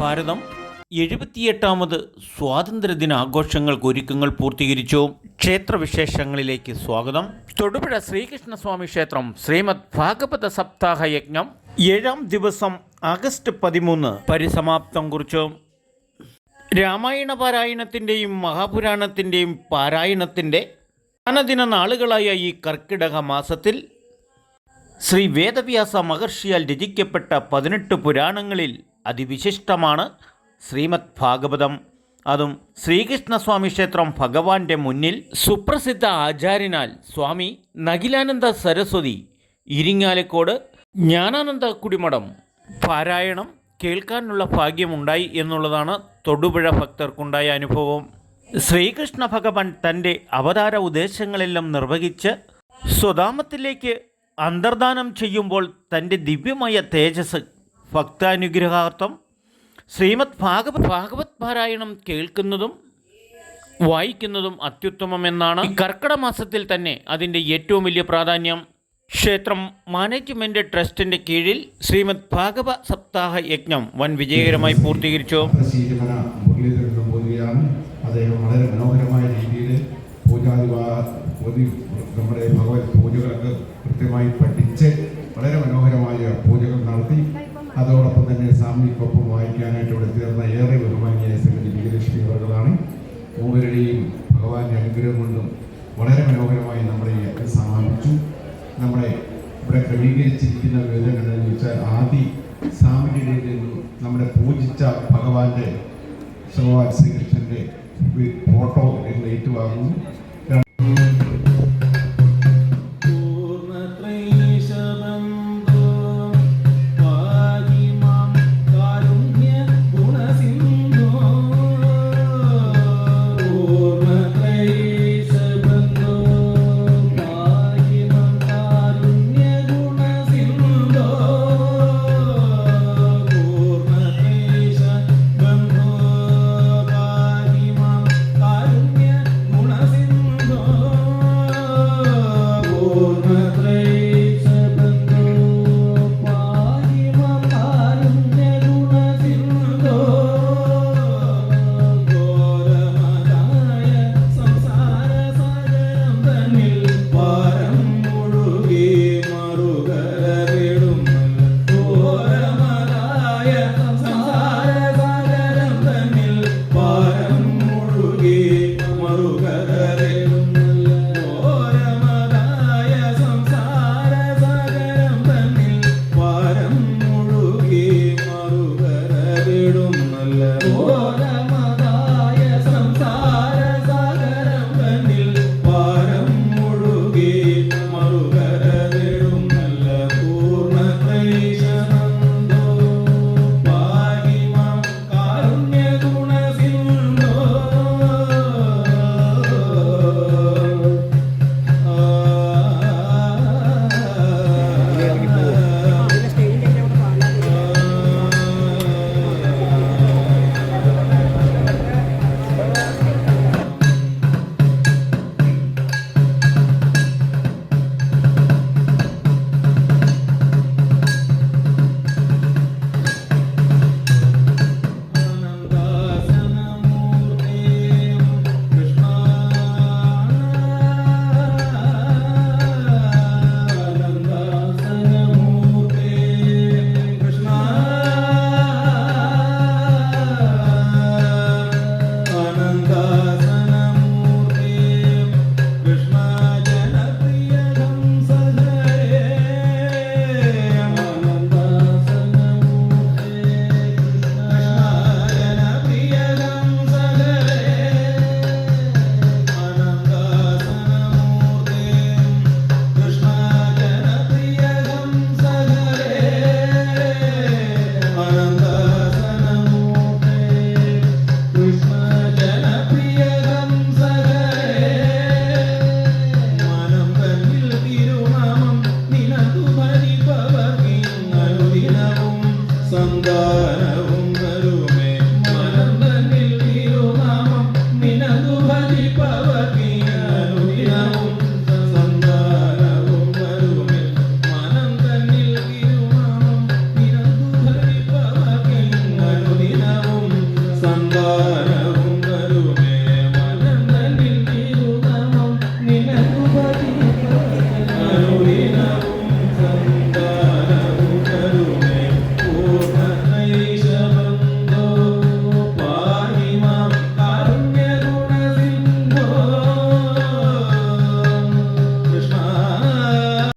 ഭാരതം എഴുപത്തിയെട്ടാമത് സ്വാതന്ത്ര്യദിനാഘോഷങ്ങൾക്ക് ഒരുക്കങ്ങൾ പൂർത്തീകരിച്ചു. ക്ഷേത്രവിശേഷങ്ങളിലേക്ക് സ്വാഗതം. തൊടുപുഴ ശ്രീകൃഷ്ണസ്വാമി ക്ഷേത്രം ശ്രീമദ് ഭാഗവത സപ്താഹ യജ്ഞം ഏഴാം ദിവസം ആഗസ്റ്റ് പതിമൂന്ന് പരിസമാപ്തം കുറിച്ചു. രാമായണ പാരായണത്തിന്റെയും മഹാപുരാണത്തിന്റെയും പാരായണത്തിന്റെ അനദിന നാളുകളായ ഈ കർക്കിടക മാസത്തിൽ ശ്രീ വേദവ്യാസ മഹർഷിയാൽ രചിക്കപ്പെട്ട പതിനെട്ട് പുരാണങ്ങളിൽ അതിവിശിഷ്ടമാണ് ശ്രീമദ് ഭാഗവതം. അതും ശ്രീകൃഷ്ണസ്വാമി ക്ഷേത്രം ഭഗവാന്റെ മുന്നിൽ. സുപ്രസിദ്ധ ആചാര്യനാൽ സ്വാമി നകിലാനന്ദ സരസ്വതി ഇരിങ്ങാലക്കോട് ജ്ഞാനാനന്ദ കുടിമഠം. പാരായണം കേൾക്കാനുള്ള ഭാഗ്യമുണ്ടായി എന്നുള്ളതാണ് തൊടുപുഴ ഭക്തർക്കുണ്ടായ അനുഭവം. ശ്രീകൃഷ്ണ ഭഗവാൻ തന്റെ അവതാര ഉദ്ദേശങ്ങളെല്ലാം നിർവഹിച്ച് സ്വധാമത്തിലേക്ക് അന്തർദാനം ചെയ്യുമ്പോൾ തന്റെ ദിവ്യമായ തേജസ് ഭക്താനുഗ്രഹാർത്ഥം ശ്രീമദ് ഭാഗവത് ഭാഗവത് പാരായണം കേൾക്കുന്നതും വായിക്കുന്നതും അത്യുത്തമമെന്നാണ് കർക്കിട മാസത്തിൽ തന്നെ അതിന്റെ ഏറ്റവും വലിയ പ്രാധാന്യം. ക്ഷേത്രം മാനേജ്മെന്റ് ട്രസ്റ്റിന്റെ കീഴിൽ ശ്രീമദ് ഭാഗവ സപ്താഹ യജ്ഞം വൻ വിജയകരമായി പൂർത്തീകരിച്ചു. സ്വാമിക്കൊപ്പം വായിക്കാനായിട്ട് ഇവിടെ തീർന്ന ഏറെ ബഹുമാനിയായ ശ്രീമതി വിജയലക്ഷ്മി അവരുകളാണ് മൂവരുടെയും ഭഗവാന്റെ അനുഗ്രഹം കൊണ്ടും വളരെ മനോഹരമായി നമ്മുടെ യജ്ഞം സമാപിച്ചു. നമ്മുടെ ഇവിടെ ക്രമീകരിച്ചിരിക്കുന്ന വിവരം കണ്ടെന്ന് വെച്ചാൽ ആദി സ്വാമിയുടെ നമ്മുടെ പൂജിച്ച ഭഗവാന്റെ ശ്രീകൃഷ്ണന്റെ ഫോട്ടോ ഏറ്റുവാങ്ങുന്നു वृन्दाव